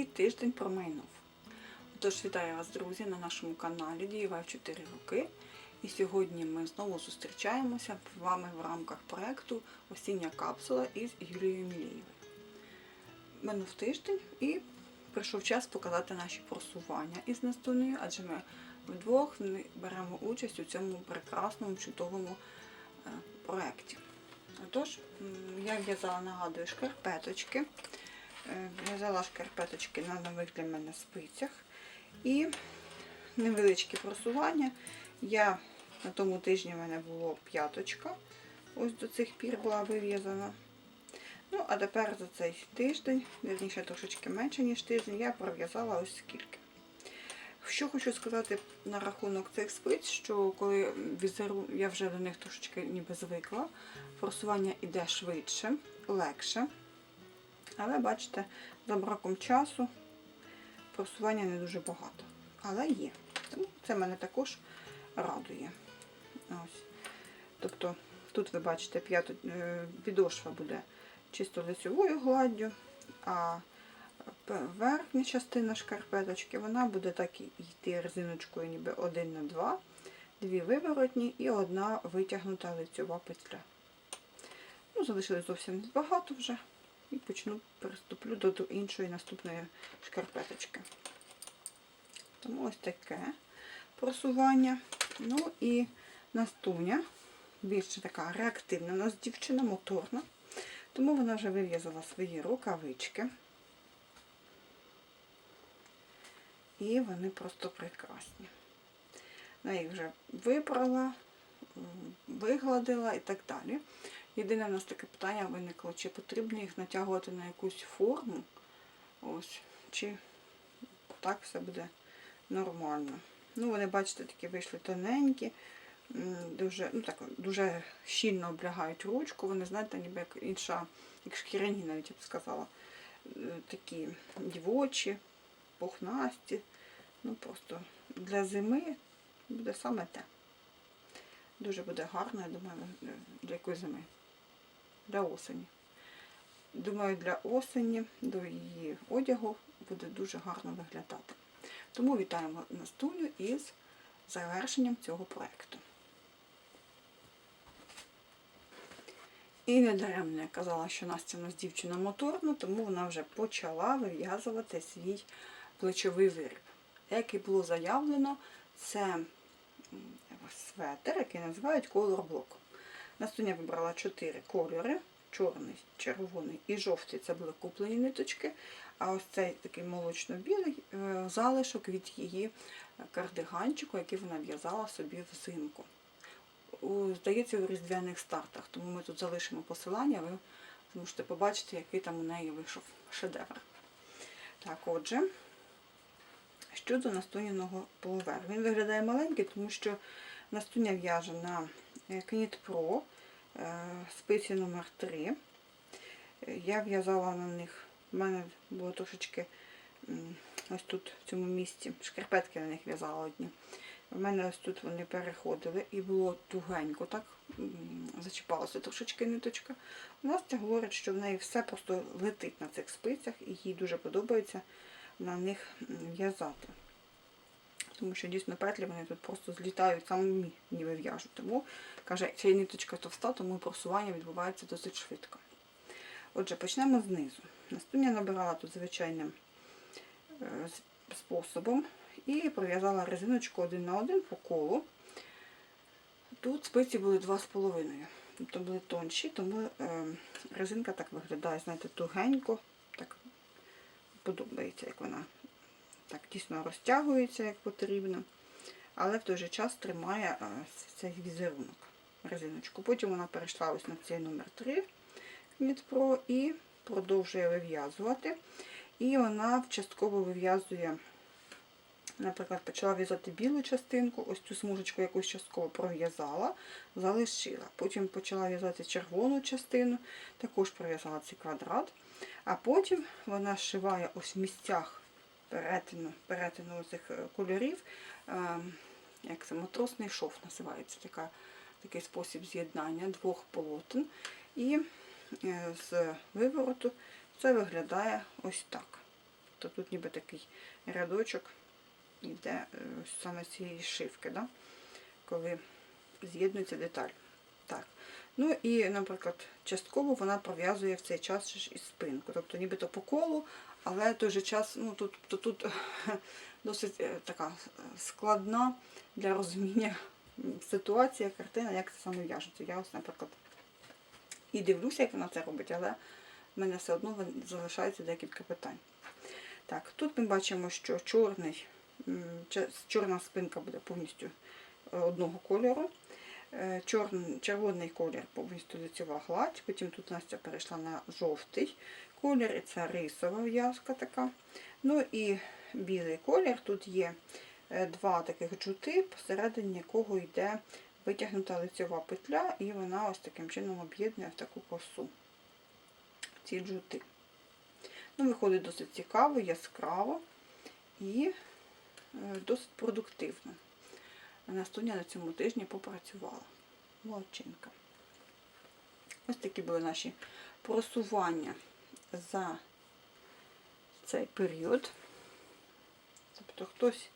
і тиждень промайнув. Тож вітаю вас, друзі, на нашому каналі Дієва в 4 роки. І сьогодні ми знову зустрічаємося з вами в рамках проєкту Осіння капсула із Юлією Мілієвою. Минув тиждень і прийшов час показати наші просування із Настунею, адже ми вдвох беремо участь у цьому прекрасному, чудовому е, проєкті. Отож, м, я в'язала, нагадую, шкарпеточки. В'язала шкарпеточки на нових для мене спицях. І невеличкі просування. Я на тому тижні в мене було п'яточка. Ось до цих пір була вив'язана. Ну, а тепер за цей тиждень, вірніше трошечки менше, ніж тиждень, я пров'язала ось скільки. Що хочу сказати на рахунок цих спиць, що коли візеру, я вже до них трошечки ніби звикла, форсування йде швидше, легше. Але бачите, за браком часу просування не дуже багато. Але є. Тому це мене також радує. Ось. Тобто тут ви бачите, п'яту, е, підошва буде чисто лицьовою гладдю, а верхня частина шкарпеточки вона буде так йти резиночкою ніби 1 на 2, дві виворотні і одна витягнута лицьова петля. Ну, Залишилось зовсім небагато вже. І почну приступлю до іншої наступної шкарпеточки. Тому ось таке просування. Ну і настуня, більше така реактивна у нас дівчина, моторна. Тому вона вже вив'язала свої рукавички. І вони просто прекрасні. Вона їх вже вибрала, вигладила і так далі. Єдине у нас таке питання виникло, чи потрібно їх натягувати на якусь форму, ось, чи так все буде нормально. Ну, вони, бачите, такі вийшли тоненькі, дуже ну, так, дуже щільно облягають ручку. Вони, знаєте, ніби як інша, як шкіряні, навіть я б сказала. Такі дівочі, пухнасті. Ну, просто для зими буде саме те. Дуже буде гарно, я думаю, для якої зими. Для осені. Думаю, для осені до її одягу буде дуже гарно виглядати. Тому вітаємо Настуню із завершенням цього проєкту. І недаремно я казала, що Настя у нас дівчина моторна, тому вона вже почала вив'язувати свій плечовий виріб. Як і було заявлено, це светр, який називають Block. Настуня вибрала 4 кольори: чорний, червоний і жовтий це були куплені ниточки. А ось цей такий молочно-білий залишок від її кардиганчику, який вона в'язала собі взимку. Здається, у різдвяних стартах. Тому ми тут залишимо посилання, ви зможете побачити, який там у неї вийшов шедевр. Так, отже, щодо настуняного полуверу. Він виглядає маленький, тому що настуня в'яже на Knit Pro спиці номер 3 Я в'язала на них, в мене було трошечки ось тут, в цьому місці, шкарпетки на них в'язала одні. У мене ось тут вони переходили і було тугенько, так зачіпалася трошечки ниточка. Настя говорить, що в неї все просто летить на цих спицях і їй дуже подобається на них в'язати. Тому що дійсно петлі вони тут просто злітають, самі ніби в'яжуть. Тому, каже, ця ниточка товста, тому просування відбувається досить швидко. Отже, почнемо знизу. Настуня набирала тут звичайним способом і пров'язала резиночку один на один по колу. Тут спиці були 2,5, тобто були тонші, тому резинка так виглядає, знаєте, тугенько, так подобається, як вона дійсно розтягується, як потрібно, але в той же час тримає цей візерунок, резиночку. Потім вона перейшла ось на цей номер 3 Knit Pro і продовжує вив'язувати. І вона частково вив'язує, наприклад, почала в'язати білу частинку, ось цю смужечку якусь частково пров'язала, залишила. Потім почала в'язати червону частину, також пров'язала цей квадрат. А потім вона зшиває ось в місцях перетину перетину цих кольорів, як це матросний шов називається, така, такий спосіб з'єднання двох полотен. І з вивороту це виглядає ось так. Тобто тут ніби такий рядочок йде е, саме з цієї шивки, да? коли з'єднується деталь. Ну і, наприклад, частково вона пров'язує в цей час і спинку. Тобто нібито по колу, але в той же час ну, тут, то, тут досить е, така складна для розуміння ситуація, картина, як це саме в'яжеться. Я ось, наприклад, і дивлюся, як вона це робить, але в мене все одно залишається декілька питань. Так, тут ми бачимо, що чорний, чорна спинка буде повністю е, одного кольору. Е, червоний колір повністю лицьова гладь, потім тут Настя перейшла на жовтий колір, і це рисова в'язка така. Ну і білий колір. Тут є е, два таких джути, посередині якого йде витягнута лицьова петля, і вона ось таким чином об'єднує в таку косу ці джути. Ну, виходить досить цікаво, яскраво і е, досить продуктивно. Настуня на цьому тижні попрацювала. Молодчинка. Ось такі були наші просування за цей період. Тобто хтось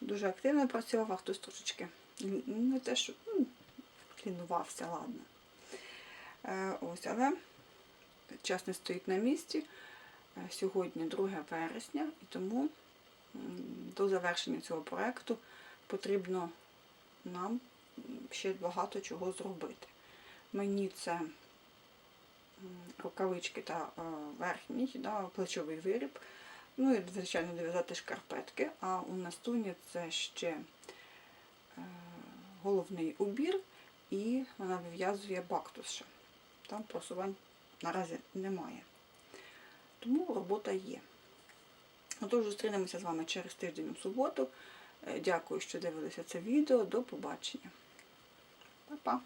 дуже активно працював, а хтось трошечки не те, що ну, ладно. Е, ось, але час не стоїть на місці. Е, Сьогодні 2 вересня, і тому до завершення цього проєкту потрібно нам ще багато чого зробити. Мені це рукавички та е, верхній, да, плечовий виріб. Ну і, звичайно, дов'язати шкарпетки. А у Настуні це ще е, головний убір, і вона вив'язує бактус ще. Там просувань наразі немає. Тому робота є. Отож, зустрінемося з вами через тиждень у суботу. Дякую, що дивилися це відео. До побачення. Па-па!